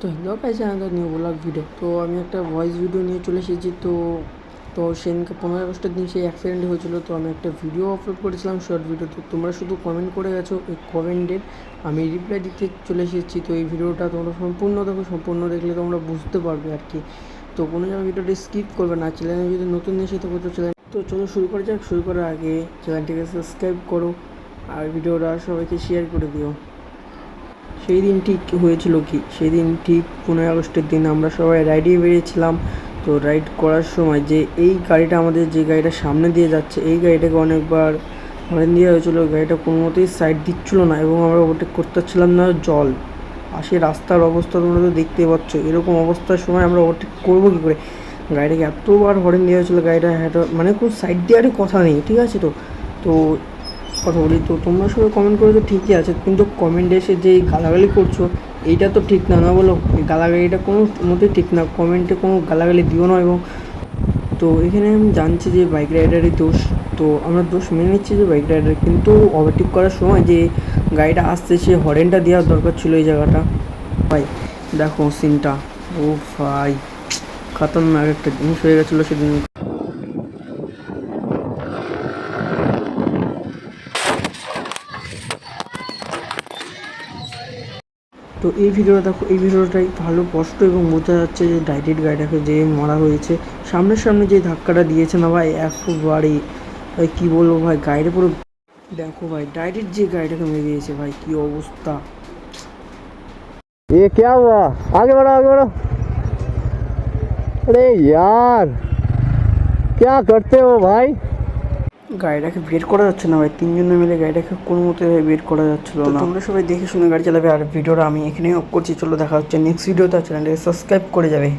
তো hello guys আমাদের new blog video তো আমি একটা ভয়েস ভিডিও নিয়ে চলে এসেছি। তো তো সেদিনকে পনেরো আগস্টের দিন সেই অ্যাক্সিডেন্ট হয়েছিল। তো আমি একটা ভিডিও আপলোড করেছিলাম শর্ট ভিডিও তো তোমরা শুধু কমেন্ট করে গেছো, এই কমেন্টের আমি রিপ্লাই দিতে চলে এসেছি। তো এই ভিডিওটা তোমরা সম্পূর্ণ দেখো, সম্পূর্ণ দেখলে তোমরা বুঝতে পারবে আর কি। তো কোনো জায়গায় ভিডিওটি স্কিপ করবে না। চ্যানেলে যদি নতুন এসে থাকো তো চ্যানেল তো চলো শুরু করা যাক। শুরু করার আগে চ্যানেলটিকে সাবস্ক্রাইব করো। আর ভিডিওটা সবাইকে শেয়ার করে দিও। সেই দিন ঠিক হয়েছিল কি? সেই দিন ঠিক পনেরোই আগস্টের দিন আমরা সবাই রাইডে বেরিয়েছিলাম। তো রাইড করার সময় যে এই গাড়িটা আমাদের যে গাড়িটা সামনে দিয়ে যাচ্ছে, এই গাড়িটাকে অনেকবার হরেন দেওয়া হয়েছিলো। গাড়িটা কোনো মতেই সাইড দিচ্ছিল না এবং আমরা ওভারটেক করতে পারছিলাম না জল। আর পাশে রাস্তার অবস্থা তোমরা তো দেখতেই পাচ্ছ। এরকম অবস্থার সময় আমরা ওভারটেক করব কী করে? গাড়িটাকে এতবার হরেন দেওয়া হয়েছিলো, গাড়িটা হ্যাঁ মানে কোনো সাইড দেওয়ারই কথা নেই, ঠিক আছে তো? তো কথা বলি। তো তোমরা সবাই কমেন্ট করে তো ঠিকই আছে। কিন্তু কমেন্টে এসে যে গালাগালি করছ, এইটা তো ঠিক না না বলো? গালাগালিটা কোনো মতেই ঠিক না। কমেন্টে কোনো গালাগালি দিও না এবং তো এখানে আমি জানছি যে বাইক রাইডারই দোষ। তো আমরা দোষ মেনে নিচ্ছি যে বাইক রাইডার কিন্তু ওভারটেক করার সময় যে গাড়িটা আসছে, সে হরেনটা দেওয়ার দরকার ছিল এই জায়গাটা। ভাই, দেখো সিনটা ও ভাই, খতরনাক একটা জিনিস হয়ে গেছিল সেদিন। তো এই ভিডিওটা দেখো এই ভিডিওটাই ভালো স্পষ্ট এবং বোঝা যাচ্ছে যে ডাইরেক্ট গাড়িটাকে যে মারা হয়েছে সামনের সামনে যে ধাক্কাটা দিয়েছে না ভাই একবারে ভাই কী বলবো ভাই গাড়িটা পুরো দেখো ভাই ডাইরেক্ট যে গাড়িটাকে মেরে দিয়েছে ভাই কী অবস্থা ये क्या हुआ आगे बढ़ो आगे बढ़ो अरे यार क्या करते हो भाई গাড়িটাকে বের করা যাচ্ছে না ভাই। তিনজনে মিলে গাড়িটাকে কোনো মতে বের করা যাচ্ছিল না। তোমরা সবাই দেখে শুনে গাড়ি চালাবে। আর ভিডিওটা আমি এখানেই অফ করছি। চলো দেখা হচ্ছে নেক্সট ভিডিওতে চ্যানেলটাকে সাবস্ক্রাইব করে যাবে।